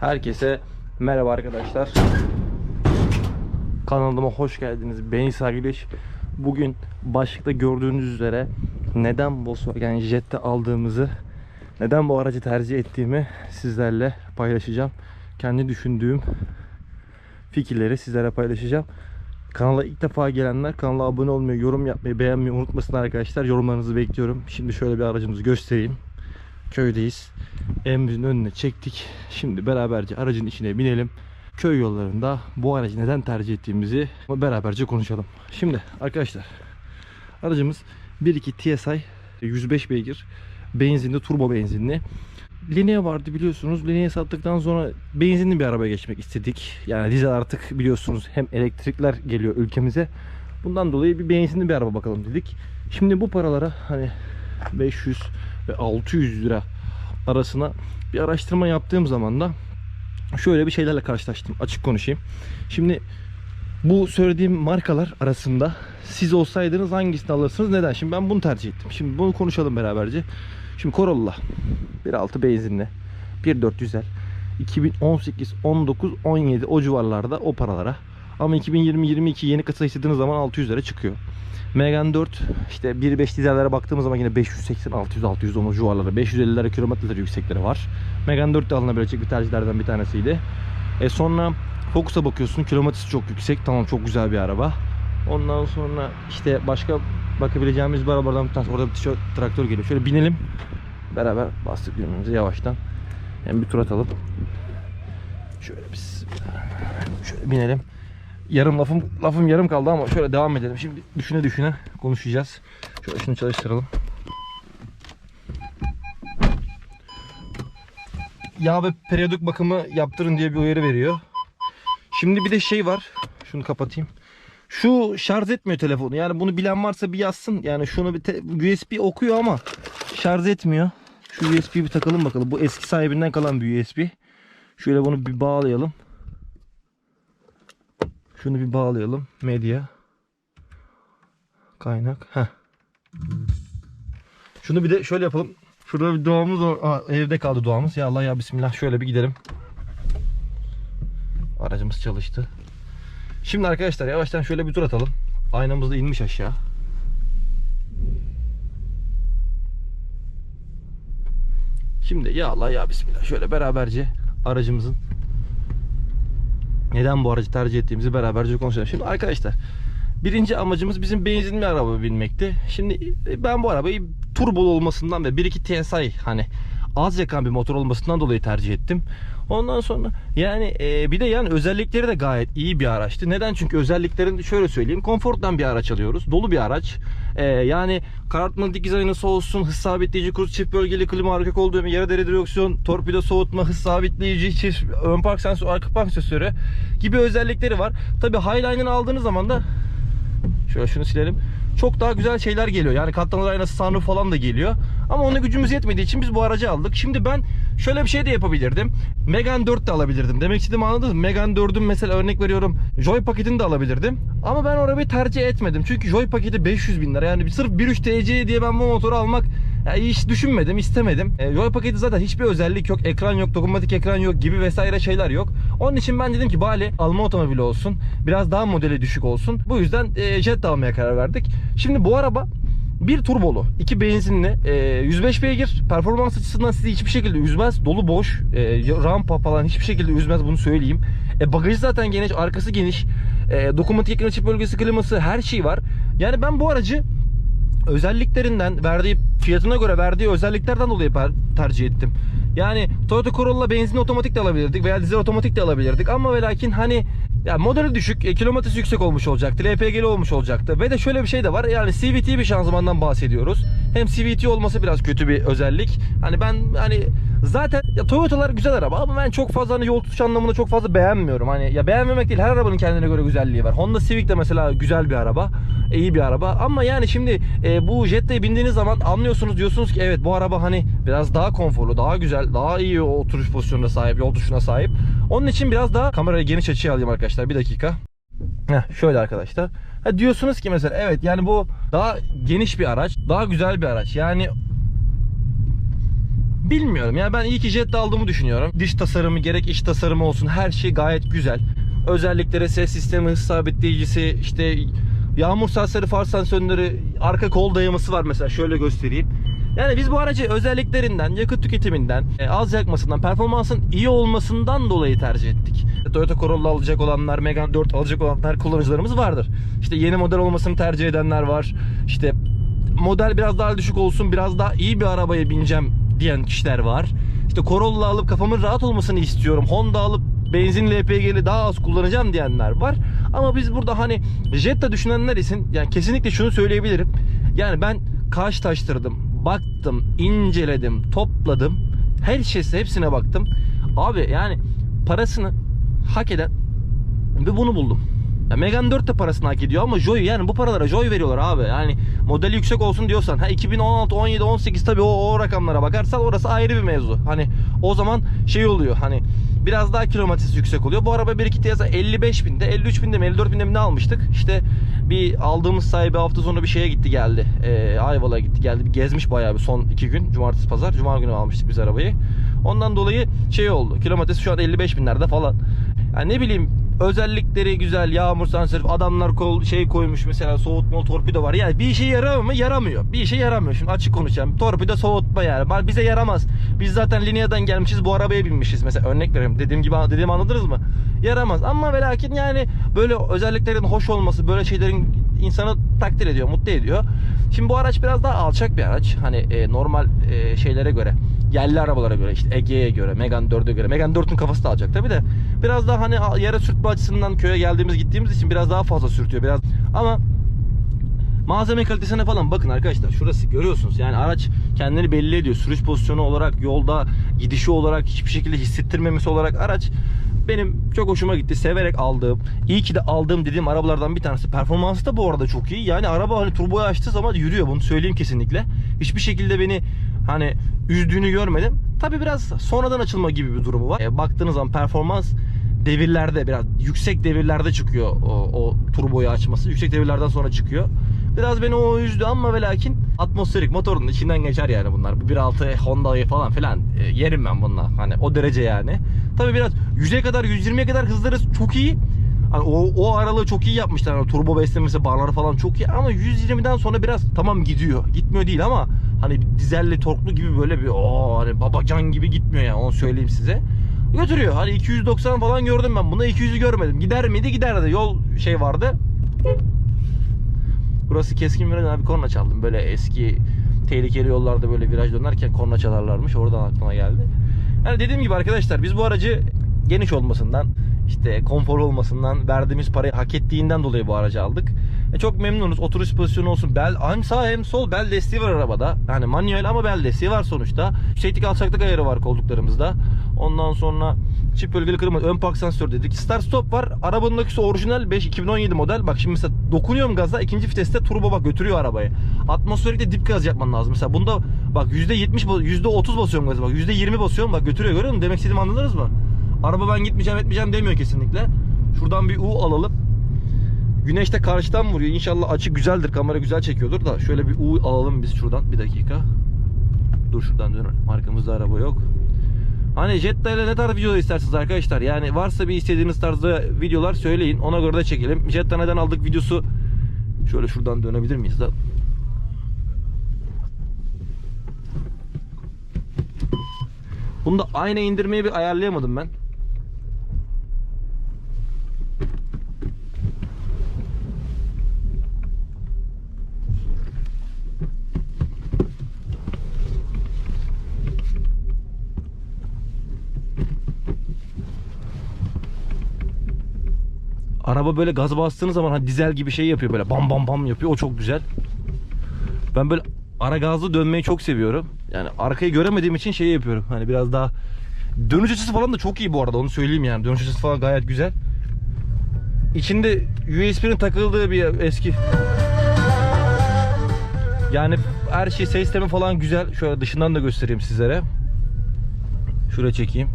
Herkese merhaba arkadaşlar. Kanalıma hoş geldiniz. Ben İsa Güleş. Bugün başlıkta gördüğünüz üzere neden Volkswagen Jetta aldığımızı, neden bu aracı tercih ettiğimi sizlerle paylaşacağım. Kendi düşündüğüm fikirleri sizlere paylaşacağım. Kanala ilk defa gelenler kanala abone olmayı, yorum yapmayı, beğenmeyi unutmasın arkadaşlar. Yorumlarınızı bekliyorum. Şimdi şöyle bir aracımızı göstereyim. Köydeyiz. Evimizin önüne çektik. Şimdi beraberce aracın içine binelim. Köy yollarında bu aracı neden tercih ettiğimizi beraberce konuşalım. Şimdi arkadaşlar aracımız 1.2 TSI 105 beygir benzinli turbo benzinli. Linea vardı biliyorsunuz. Linea'yı sattıktan sonra benzinli bir araba geçmek istedik. Yani dizel artık biliyorsunuz hem elektrikler geliyor ülkemize. Bundan dolayı bir benzinli bir araba bakalım dedik. Şimdi bu paralara hani 500 ve 600 lira arasına bir araştırma yaptığım zaman da şöyle bir şeylerle karşılaştım. Açık konuşayım. Şimdi bu söylediğim markalar arasında siz olsaydınız hangisini alırsınız? Neden? Şimdi ben bunu tercih ettim. Şimdi bunu konuşalım beraberce. Şimdi Corolla 1.6 benzinli 1.400'el 2018, 19, 17 o civarlarda o paralara. Ama 2020-22 yeni kasa istediğiniz zaman 600 lira çıkıyor. Megane 4 işte 1.5 dizellere baktığımız zaman yine 580, 600, 610 o civarlarda 550'lere kilometreleri yüksekleri var. Megane 4 de alınabilecek bir tercihlerden bir tanesiydi. E sonra Focus'a bakıyorsun kilometresi çok yüksek tamam çok güzel bir araba. Ondan sonra işte başka bakabileceğimiz bir arabadan bir tanesi orada bir tişört, traktör geliyor. Şöyle binelim beraber bastık birbirimize yavaştan. Hem bir tur atalım. Şöyle biz şöyle binelim. Yarım lafım lafım yarım kaldı ama şöyle devam edelim. Şimdi düşüne düşüne konuşacağız. Şöyle şunu çalıştıralım. Yağ ve periyodik bakımı yaptırın diye bir uyarı veriyor. Şimdi bir de şey var. Şunu kapatayım. Şu şarj etmiyor telefonu. Yani bunu bilen varsa bir yazsın. Yani şunu bir USB okuyor ama şarj etmiyor. Şu USB'yi bir takalım bakalım. Bu eski sahibinden kalan bir USB. Şöyle bunu bir bağlayalım. Şunu bir bağlayalım. Medya. Kaynak. Heh. Şunu bir de şöyle yapalım. Şurada bir doğamız var. Evde kaldı doğamız. Ya Allah ya Bismillah. Şöyle bir gidelim. Aracımız çalıştı. Şimdi arkadaşlar yavaştan şöyle bir tur atalım. Aynamız da inmiş aşağı. Şimdi ya Allah ya Bismillah şöyle beraberce aracımızın neden bu aracı tercih ettiğimizi beraberce konuşalım. Şimdi arkadaşlar birinci amacımız bizim benzinli araba binmekti. Şimdi ben bu arabayı turbolu olmasından ve 1.2 TSI hani az yakan bir motor olmasından dolayı tercih ettim. Ondan sonra yani e, bir de yani özellikleri de gayet iyi bir araçtı. Neden? Çünkü özelliklerini şöyle söyleyeyim. Konforttan bir araç alıyoruz. Dolu bir araç. E, yani karartmalı dikiz aynası olsun, hız sabitleyici, kruz çift bölgeli klima, arka kol düğme, yarı deri direksiyon, torpido soğutma, hız sabitleyici, çift ön park sensörü, arka park sensörü gibi özellikleri var. Tabi Highline'ını aldığınız zaman da Şöyle şunu silelim. Çok daha güzel şeyler geliyor. Yani katlanır aynası sunroof falan da geliyor. Ama ona gücümüz yetmediği için biz bu aracı aldık. Şimdi ben şöyle bir şey de yapabilirdim. Megane 4 de alabilirdim. Demek istediğimi anladınız mı? Megane 4'ün mesela örnek veriyorum. Joy paketini de alabilirdim. Ama ben orayı tercih etmedim. Çünkü Joy paketi 500 bin lira. Yani sırf 1.3 TC diye ben bu motoru almak ya hiç düşünmedim, istemedim. E, Joy paketi zaten hiçbir özellik yok. Ekran yok, dokunmatik ekran yok gibi vesaire şeyler yok. Onun için ben dedim ki bari alma otomobili olsun. Biraz daha modeli düşük olsun. Bu yüzden e, Jetta almaya karar verdik. Şimdi bu araba bir turbolu, iki benzinli, e, 105 beygir. Performans açısından sizi hiçbir şekilde üzmez. Dolu boş, e, rampa falan hiçbir şekilde üzmez bunu söyleyeyim. E, bagajı zaten geniş, arkası geniş. E, dokunmatik ekran çift bölgesi kliması her şey var. Yani ben bu aracı özelliklerinden verdiği fiyatına göre verdiği özelliklerden dolayı tercih ettim. Yani Toyota Corolla benzinli otomatik de alabilirdik veya dizel otomatik de alabilirdik ama ve lakin hani ya modeli düşük, e, kilometresi yüksek olmuş olacaktı, LPG'li olmuş olacaktı ve de şöyle bir şey de var yani CVT bir şanzımandan bahsediyoruz. Hem CVT olması biraz kötü bir özellik. Hani ben hani zaten ya Toyota'lar güzel araba ama ben çok fazla hani yol tutuş anlamında çok fazla beğenmiyorum. Hani ya beğenmemek değil her arabanın kendine göre güzelliği var. Honda Civic de mesela güzel bir araba, iyi bir araba ama yani şimdi e, bu Jetta'ya bindiğiniz zaman anlıyorsunuz diyorsunuz ki evet bu araba hani biraz daha konforlu, daha güzel, daha iyi oturuş pozisyonuna sahip, yol tuşuna sahip. Onun için biraz daha kamerayı geniş açıya alayım arkadaşlar. Bir dakika. Heh, şöyle arkadaşlar. Ha, diyorsunuz ki mesela evet yani bu daha geniş bir araç, daha güzel bir araç. Yani Bilmiyorum ya ben iyi ki Jetta aldığımı düşünüyorum. Diş tasarımı gerek iç tasarımı olsun her şey gayet güzel. Özellikleri ses sistemi, hız sabitleyicisi, işte yağmur sensörü, far sensörleri, arka kol dayaması var mesela şöyle göstereyim. Yani biz bu aracı özelliklerinden, yakıt tüketiminden, e, az yakmasından, performansın iyi olmasından dolayı tercih ettik. Toyota Corolla alacak olanlar, Megane 4 alacak olanlar kullanıcılarımız vardır. İşte yeni model olmasını tercih edenler var. İşte model biraz daha düşük olsun, biraz daha iyi bir arabaya bineceğim diyen kişiler var. İşte Corolla alıp kafamın rahat olmasını istiyorum. Honda alıp benzinli LPG'li daha az kullanacağım diyenler var. Ama biz burada hani Jetta düşünenler için yani kesinlikle şunu söyleyebilirim. Yani ben kaş taştırdım, baktım, inceledim, topladım. Her şeyse hepsine baktım. Abi yani parasını hak eden ve bunu buldum. Ya Megane 4 de parasını hak ediyor ama Joy yani bu paralara Joy veriyorlar abi. Yani modeli yüksek olsun diyorsan ha 2016, 17, 18 tabii o, o rakamlara bakarsan orası ayrı bir mevzu. Hani o zaman şey oluyor hani biraz daha kilometresi yüksek oluyor. Bu araba 1 2 Tiyasa 55 binde, 53 binde mi 54 binde mi ne almıştık? İşte bir aldığımız sahibi hafta sonu bir şeye gitti geldi. Ee, Ayvalık'a gitti geldi. Bir gezmiş bayağı bir son 2 gün. Cumartesi pazar. Cuma günü almıştık biz arabayı. Ondan dolayı şey oldu. Kilometresi şu an 55 binlerde falan. Yani ne bileyim özellikleri güzel. Yağmur sensörü adamlar kol şey koymuş mesela soğutmalı torpido var. Yani bir işe yaramıyor mu? Yaramıyor. Bir işe yaramıyor. Şimdi açık konuşacağım. Torpido soğutma yani. Bize yaramaz. Biz zaten Linea'dan gelmişiz bu arabaya binmişiz. Mesela örnek veriyorum. Dediğim gibi dediğimi anladınız mı? Yaramaz. Ama ve lakin yani böyle özelliklerin hoş olması, böyle şeylerin insanı takdir ediyor, mutlu ediyor. Şimdi bu araç biraz daha alçak bir araç. Hani e, normal e, şeylere göre, yerli arabalara göre, işte Ege'ye göre, Megane 4'e göre. Megane 4'ün kafası da alacak tabii de. Biraz daha hani yere sürtme açısından köye geldiğimiz, gittiğimiz için biraz daha fazla sürtüyor biraz. Ama Malzeme kalitesine falan bakın arkadaşlar. Şurası görüyorsunuz. Yani araç kendini belli ediyor. Sürüş pozisyonu olarak, yolda gidişi olarak, hiçbir şekilde hissettirmemesi olarak araç benim çok hoşuma gitti. Severek aldığım, iyi ki de aldığım dediğim arabalardan bir tanesi. Performansı da bu arada çok iyi. Yani araba hani turboyu açtığı zaman yürüyor. Bunu söyleyeyim kesinlikle. Hiçbir şekilde beni hani üzdüğünü görmedim. Tabi biraz sonradan açılma gibi bir durumu var. E, baktığınız zaman performans devirlerde biraz yüksek devirlerde çıkıyor o, o turboyu açması. Yüksek devirlerden sonra çıkıyor. Biraz beni o üzdü ama ve lakin atmosferik motorun içinden geçer yani bunlar. Bu 1.6 Honda'yı falan filan e, yerim ben bununla. Hani o derece yani. Tabi biraz 100'e kadar 120'ye kadar hızları çok iyi. Hani o, o aralığı çok iyi yapmışlar. Hani turbo beslemesi barları falan çok iyi ama 120'den sonra biraz tamam gidiyor. Gitmiyor değil ama hani dizelli torklu gibi böyle bir o hani babacan gibi gitmiyor yani onu söyleyeyim size. Götürüyor. Hani 290 falan gördüm ben. Bunda 200'ü görmedim. Gider miydi? Giderdi. Yol şey vardı. Burası keskin viraj abi korna çaldım. Böyle eski tehlikeli yollarda böyle viraj dönerken korna çalarlarmış. Oradan aklıma geldi. Yani dediğim gibi arkadaşlar biz bu aracı geniş olmasından işte konfor olmasından verdiğimiz parayı hak ettiğinden dolayı bu aracı aldık. E çok memnunuz. Oturuş pozisyonu olsun. Bel hem sağ hem sol bel desteği var arabada. Yani manuel ama bel desteği var sonuçta. Yükseklik alçaklık ayarı var koltuklarımızda. Ondan sonra çift bölgeli kırma ön park sensör dedik. Start stop var. Arabanın aküsü orijinal 5 2017 model. Bak şimdi mesela dokunuyorum gaza ikinci viteste turbo bak götürüyor arabayı. Atmosferikte dip gaz yapman lazım. Mesela bunda bak %70 %30 basıyorum gaza bak %20 basıyorum bak götürüyor görüyor musun? Demek istediğimi anladınız mı? Araba ben gitmeyeceğim etmeyeceğim demiyor kesinlikle. Şuradan bir U alalım. Güneş de karşıdan vuruyor. İnşallah açı güzeldir. Kamera güzel çekiyordur da. Şöyle bir U alalım biz şuradan. Bir dakika. Dur şuradan dön. Arkamızda araba yok. Hani Jetta ile ne tarz video istersiniz arkadaşlar? Yani varsa bir istediğiniz tarzda videolar söyleyin. Ona göre de çekelim. Jetta neden aldık videosu. Şöyle şuradan dönebilir miyiz da? Bunu da ayna indirmeyi bir ayarlayamadım ben. Araba böyle gaz bastığınız zaman hani dizel gibi şey yapıyor böyle bam bam bam yapıyor. O çok güzel. Ben böyle ara gazlı dönmeyi çok seviyorum. Yani arkayı göremediğim için şey yapıyorum. Hani biraz daha dönüş açısı falan da çok iyi bu arada. Onu söyleyeyim yani. Dönüş açısı falan gayet güzel. İçinde USB'nin takıldığı bir eski yani her şey sistemi falan güzel. Şöyle dışından da göstereyim sizlere. Şuraya çekeyim.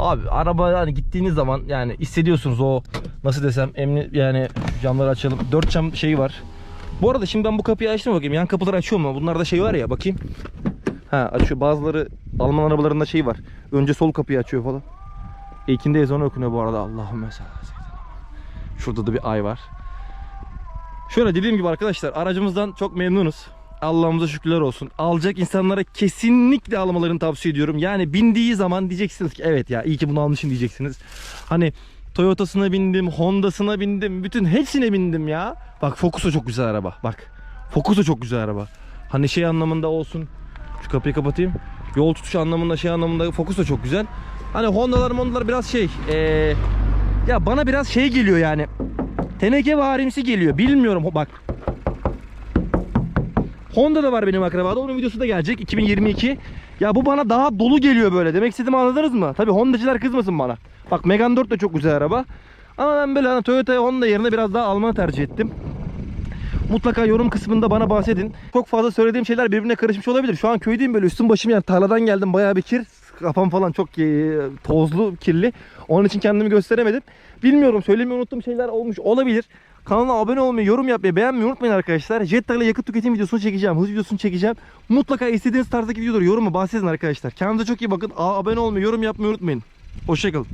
Abi araba hani gittiğiniz zaman yani hissediyorsunuz o nasıl desem emni yani camları açalım. Dört cam şeyi var. Bu arada şimdi ben bu kapıyı açtım bakayım. Yan kapıları açıyor mu? Bunlarda şey var ya bakayım. Ha açıyor. Bazıları Alman arabalarında şey var. Önce sol kapıyı açıyor falan. İlkinde ezanı okunuyor bu arada. Allahümme. Şurada da bir ay var. Şöyle dediğim gibi arkadaşlar aracımızdan çok memnunuz. Allah'ımıza şükürler olsun. Alacak insanlara kesinlikle almalarını tavsiye ediyorum. Yani bindiği zaman diyeceksiniz ki evet ya iyi ki bunu almışım diyeceksiniz. Hani Toyota'sına bindim, Honda'sına bindim, bütün hepsine bindim ya. Bak Focus da çok güzel araba. Bak. Focus da çok güzel araba. Hani şey anlamında olsun. Şu kapıyı kapatayım. Yol tutuşu anlamında şey anlamında Focus da çok güzel. Hani Honda'lar Honda'lar biraz şey. eee, ya bana biraz şey geliyor yani. Teneke varimsi geliyor. Bilmiyorum bak. Honda da var benim akrabada. Onun videosu da gelecek 2022. Ya bu bana daha dolu geliyor böyle. Demek istediğimi anladınız mı? Tabii Honda'cılar kızmasın bana. Bak Megane 4 de çok güzel araba. Ama ben böyle hani Toyota Honda yerine biraz daha Alman'ı tercih ettim. Mutlaka yorum kısmında bana bahsedin. Çok fazla söylediğim şeyler birbirine karışmış olabilir. Şu an köydeyim böyle üstüm başım yani tarladan geldim bayağı bir kir. Kafam falan çok e, tozlu, kirli. Onun için kendimi gösteremedim. Bilmiyorum söylemeyi unuttuğum şeyler olmuş olabilir. Kanala abone olmayı, yorum yapmayı, beğenmeyi unutmayın arkadaşlar. Jetta ile yakıt tüketim videosunu çekeceğim, hız videosunu çekeceğim. Mutlaka istediğiniz tarzdaki videoları yoruma bahsedin arkadaşlar. Kendinize çok iyi bakın. A- Abone olmayı, yorum yapmayı unutmayın. Hoşçakalın.